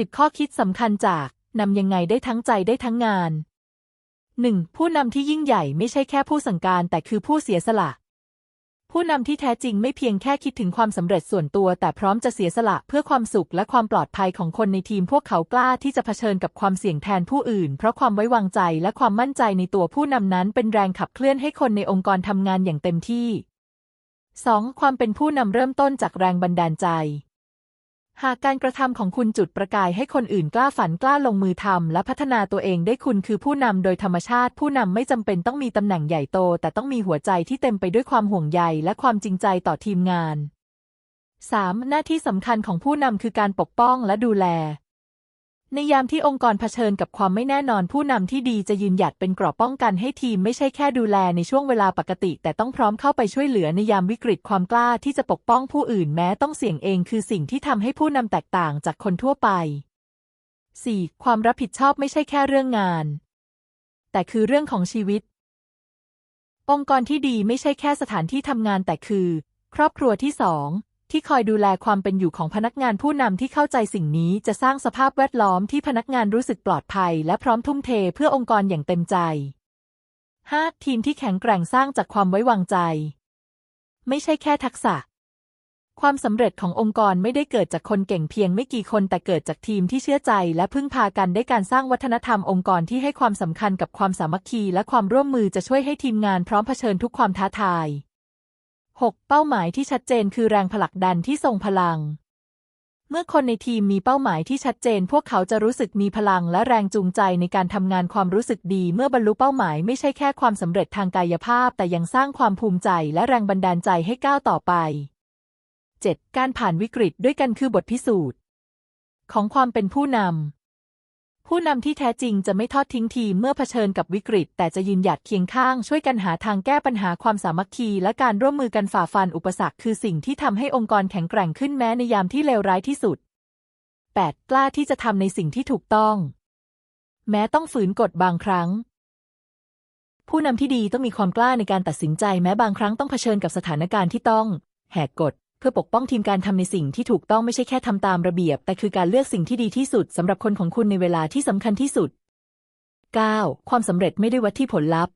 10 ข้อคิดสำคัญจากนำยังไงได้ทั้งใจได้ทั้งงาน 1. ผู้นำที่ยิ่งใหญ่ไม่ใช่แค่ผู้สั่งการแต่คือผู้เสียสละ ผู้นำที่แท้จริงไม่เพียงแค่คิดถึงความสำเร็จส่วนตัวแต่พร้อมจะเสียสละเพื่อความสุขและความปลอดภัยของคนในทีมพวกเขากล้าที่จะเผชิญกับความเสี่ยงแทนผู้อื่น เพราะความไว้วางใจและความมั่นใจในตัวผู้นำนั้นเป็นแรงขับเคลื่อนให้คนในองค์กรทำงานอย่างเต็มที่ 2. ความเป็นผู้นำเริ่มต้นจากแรงบันดาลใจ หากการกระทำของคุณจุดประกายให้คนอื่นกล้าฝันกล้าลงมือทำและพัฒนาตัวเองได้คุณคือผู้นำโดยธรรมชาติ ผู้นำไม่จำเป็นต้องมีตำแหน่งใหญ่โต แต่ต้องมีหัวใจที่เต็มไปด้วยความห่วงใยและความจริงใจต่อทีมงาน 3. หน้าที่สำคัญของผู้นำคือการปกป้องและดูแล ในยามที่องค์กรเผชิญกับความไม่แน่นอนผู้นำที่ดีจะยืนหยัดเป็นเกราะป้องกันให้ทีมไม่ใช่แค่ดูแลในช่วงเวลาปกติ แต่ต้องพร้อมเข้าไปช่วยเหลือในยามวิกฤตความกล้าที่จะปกป้องผู้อื่นแม้ต้องเสี่ยงเองคือสิ่งที่ทำให้ผู้นำแตกต่างจากคนทั่วไป 4. ความรับผิดชอบไม่ใช่แค่เรื่องงาน แต่คือเรื่องของชีวิต องค์กรที่ดีไม่ใช่แค่สถานที่ทำงานแต่คือ ครอบครัวที่สอง ที่คอยดูแลความเป็นอยู่ของพนักงานผู้นำที่เข้าใจสิ่งนี้จะสร้างสภาพแวดล้อมที่พนักงานรู้สึกปลอดภัย และพร้อมทุ่มเทเพื่อองค์กรอย่างเต็มใจ 5. ทีมที่แข็งแกร่งสร้างจากความไว้วางใจ ไม่ใช่แค่ทักษะ ความสำเร็จขององค์กรไม่ได้เกิดจากคนเก่งเพียงไม่กี่คนแต่เกิดจากทีมที่เชื่อใจ และพึ่งพากันได้การสร้างวัฒนธรรมองค์กรที่ให้ความสำคัญกับความสามัคคี และความร่วมมือจะช่วยให้ทีมงานพร้อมเผชิญทุกความท้าทาย 6. เป้าหมายที่ชัดเจนคือแรงผลักดันที่ทรงพลัง เมื่อคนในทีมมีเป้าหมายที่ชัดเจน พวกเขาจะรู้สึกมีพลังและแรงจูงใจในการทำงานความรู้สึกดี เมื่อบรรลุเป้าหมายไม่ใช่แค่ความสำเร็จทางกายภาพ แต่ยังสร้างความภูมิใจและแรงบันดาลใจให้ก้าวต่อไป 7. การผ่านวิกฤตด้วยกันคือบทพิสูจน์ ของความเป็นผู้นำ ผู้นำที่แท้จริงจะไม่ทอดทิ้งทีมเมื่อเผชิญกับวิกฤต แต่จะยืนหยัดเคียงข้าง ช่วยกันหาทางแก้ปัญหาความสามัคคี และการร่วมมือกันฝ่าฟันอุปสรรคคือสิ่งที่ทำให้องค์กรแข็งแกร่งขึ้นแม้ในยามที่เลวร้ายที่สุด 8. กล้าที่จะทำในสิ่งที่ถูกต้อง แม้ต้องฝืนกฎบางครั้ง ผู้นำที่ดีต้องมีความกล้าในการตัดสินใจแม้บางครั้งต้องเผชิญกับสถานการณ์ที่ต้อง แหกกฎ พื่อปกป้องทีมการทำในสิ่งที่ถูกต้องไม่ใช่แค่ทำตามระเบียบ แต่คือการเลือกสิ่งที่ดีที่สุดสำหรับคนของคุณในเวลาที่สำคัญที่สุด 9. ความสำเร็จไม่ได้วัดที่ผลลัพธ์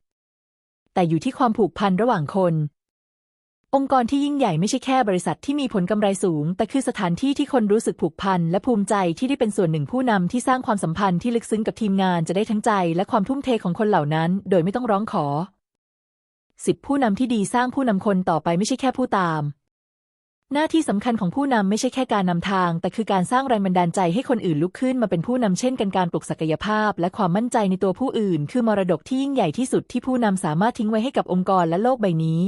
แต่อยู่ที่ความผูกพันระหว่างคน องค์กรที่ยิ่งใหญ่ไม่ใช่แค่บริษัทที่มีผลกำไรสูง แต่คือสถานที่ที่คนรู้สึกผูกพันและภูมิใจที่ได้เป็นส่วนหนึ่งผู้นำที่สร้างความสัมพันธ์ที่ลึกซึ้งกับทีมงานจะได้ทั้งใจ และความทุ่มเทของคนเหล่านั้น โดยไม่ต้องร้องขอ 10. ผู้นำที่ดีสร้างผู้นำคนต่อไปไม่ใช่แค่ผู้ตาม หน้าที่สำคัญของผู้นำไม่ใช่แค่การนำทาง แต่คือการสร้างแรงบันดาลใจให้คนอื่นลุกขึ้นมาเป็นผู้นำเช่นกันการปลุกศักยภาพ และความมั่นใจในตัวผู้อื่น คือมรดกที่ยิ่งใหญ่ที่สุดที่ผู้นำสามารถทิ้งไว้ให้กับองค์กรและโลกใบนี้